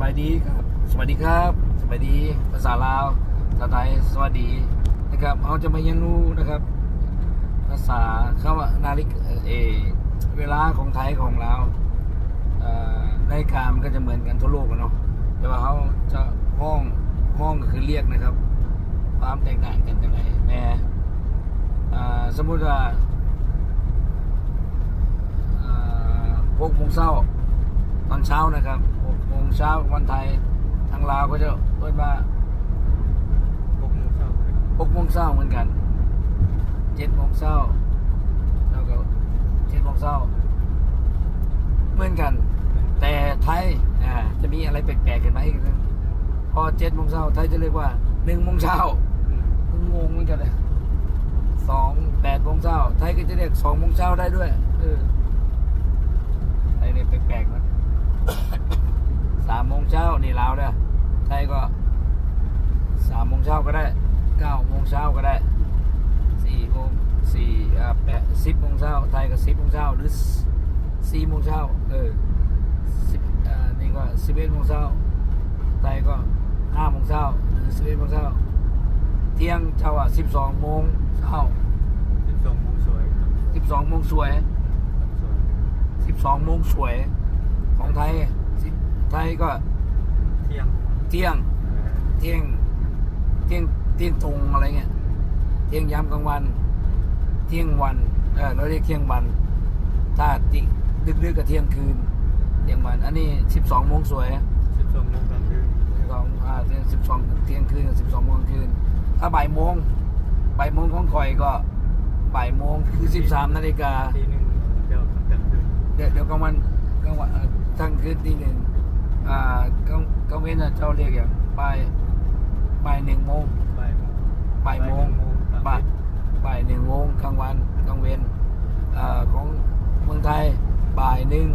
บายดีครับ สวัสดีครับสวัสดีภาษาลาวภาษาไทยสวัสดีนะครับเราจะมาเรียนรู้นะครับ ภาษาคำว่านาฬิกาเอเวลาของไทยของเราวอ่อนาฬิกามันก็จะเหมือนกันทั่วโลกเนาะแต่ว่าเขาจะห้องห้องก็คือเรียกนะครับ ความแตกต่างกันยังไงแน่อ่าสมมุติว่าอ่าหกโมงเช้าตอนเช้านะครับ โมงเช้าวันไทย ทางลาวก็จะเปิดมาหกโมงเช้าหกโมงเช้าเหมือนกันเจ็ดโมงเช้าแล้วก็เจ็ดโมงเช้าเหมือนกัน แต่ไทยอ่าจะมีอะไรแปลกๆกันไหมาอีกนึงพอเจ็ดโมงเช้าไทยจะเรียกว่าหนึ่งโมงเช้างงเหมือนกันเลยสองแปดโมงเช้าไทยก็จะเรียกสองโมงเช้าได้ด้วยเออไทยเนี่ยแปลกๆนะ สามโมงเช้า นี่ลาวเด้อไทยก็สามโมงเช้าก็ได้เก้าโมงเช้าก็ได้สี่โมงสี่อ่าแปดสิบโมงเช้าไทยก็สิบโมงเช้าหรือสี่โมงเช้าเออสิบอ่านี่ก็สิบเอ็ดโมงเช้าไทยก็ห้าโมงเช้าหรือสิบเอ็ดโมงเช้าเที่ยงเช้าอะสิบสองโมงเช้าสิบสองโมงสวยสิบสองโมงสวยสวยสิบสองโมงสวยของไทยสิไทยก็เที่ยงเที่ยง เที่ยง เที่ยง เที่ยงตรงอะไรเงี้ย เที่ยงยามกลางวัน เที่ยงวัน เออเราเรียกเที่ยงวัน ถ้าติดึกๆก็เที่ยงคืน เที่ยงวัน อันนี้สิบสองโมงสวยสิบสองโมงกลางคืนสองอ่าเที่ยงสิบสองเที่ยงคืนสิบสองโมงกลางคืน ถ้าบ่ายโมง บ่ายโมงของคอยก็บ่ายโมงคือสิบสามนาฬิกาทีหนึ่งเดี๋ยวกลางคืนเดี๋ยวเดี๋ยวกลางวันกลางวันเอ่อทั้งคืนตีหนึ่ง อ่ากลางกลางเว้นน่ะเจ้าเรียกอย่างบ่ายบ่ายหนึ่งโมงบ่ายโมงบ่ายโมงบ่ายบ่ายหนึ่งโมงกลางวันกลางเว้นเอ่อของเมืองไทยบ่ายหนึ่ง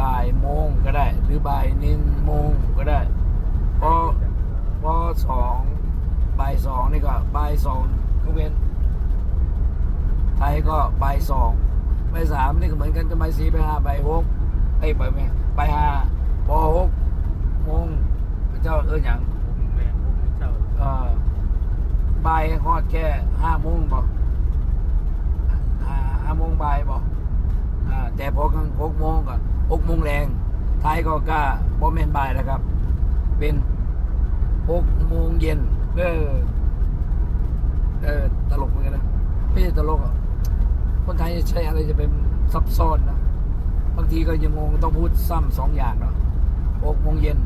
บ่ายโมงก็ได้ หรือบ่ายหนึ่งโมงก็ได้พอพอสองบ่ายสองนี่ก็บ่ายสองกลางเว้นไทยก็บ่ายสองบ่ายสามนี่ก็เหมือนกันก็บ่ายสี่บ่ายห้าบ่ายหกไอ้ยบ่ายไม่บ่ายห้า พอหกโมงเจ้าเอออย่างหกโมงแรงหกโมงเช้าเอ่อบ่ายฮอดแค่ห้าโมงบอกห้าห้าโมงบ่ายบอกอ่าแต่พอกลางหกโมงก็หกโมงแรงท้ายก็กล้าบ่แม่นบ่ายแล้วครับ เป็นหกโมงเย็นเออเออตลกเหมือนกันนะไม่ใช่ตลกอะคนไทยใช้อะไรจะเป็นซับซ้อนนะบางทีก็ยังงงต้องพูดซ้ำสองอย่างเนาะ หกโมงเย็น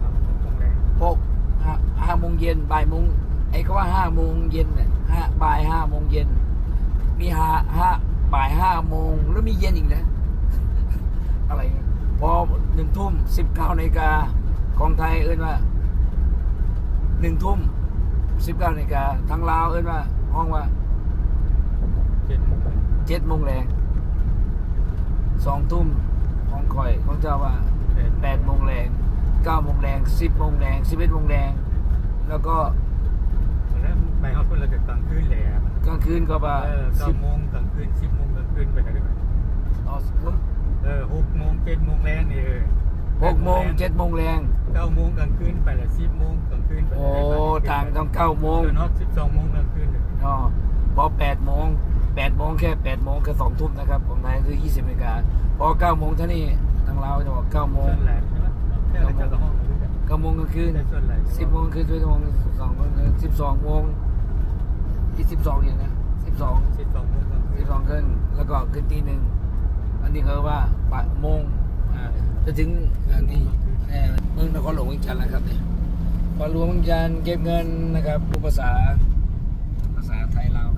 ครับหกโมงแรงหกห้าห้าโมงเย็นบ่ายโมงไอ้ก็ว่าห้าโมงเย็นเนี่ยห้าบ่ายห้าโมงเย็นมีห้าห้าบ่ายห้าโมงแล้วมีเย็นอีกนะอะไรเงี้ยพอหนึ่งทุ่มสิบเก้านาฬิกาของไทยเอิ้นว่าหนึ่งทุ่มสิบเก้านาฬิกาทางลาวเอิ้นว่า ห้องว่าเจ็ดโมงเจ็ดโมงแรงสองทุ่มของคอยของเจ้าว่า แปดโมงแรงเก้าโมงแรงสิบโมงแรงสิบเอ็ดโมงแรงแล้วก็แล้วไปเขาคนละเกิดกลางคืนแหละกลางคืนก็ว่าเออเก้าสิบโมงกลางคืนสิบโมงกลางคืนไปไหนได้ไหมอ๋อเออหกโมงเจ็ดโมงแรงนี่เออหกโมงเจ็ดโมงแรงเก้าโมงกลางคืนไปละสิบโมงกลางคืนไปโอ้ต่างต้องเก้าโมงเออเนาะสิบสองโมงกลางคืนเลยอ๋อพอแปดโมงแปดโมงแค่แปดโมงแค่สองทุ่มนะครับของไทยคือยี่สิบนาฬิกาพอเก้าโมงเท่านี้ทาง เราวจะบอกเก้าโมงส่วนแหลมใช่ไหมแค่เราจะกระห้องรู้จักเก้าโมงกลางคืนแต่ส่วนแหลมสิบโมงคือสิบโมงสองโมงสิบสองโมงที่สิบสองอย่างนะสิบสองสิบสองโมงกลางคืสินบสองครึ่งแล้วก็ขึ้นตีหนึ่งอันนี้เขาว่าบ่ายโมงอ่าจะถึงอันนี้เอ่อเมืองนครหลวงเวียงจันทร์แล้วครับเนี่ยพอหลวงเวียงจันทร์เก็บเงินนะครับพูดภาษาภาษาไทยเราว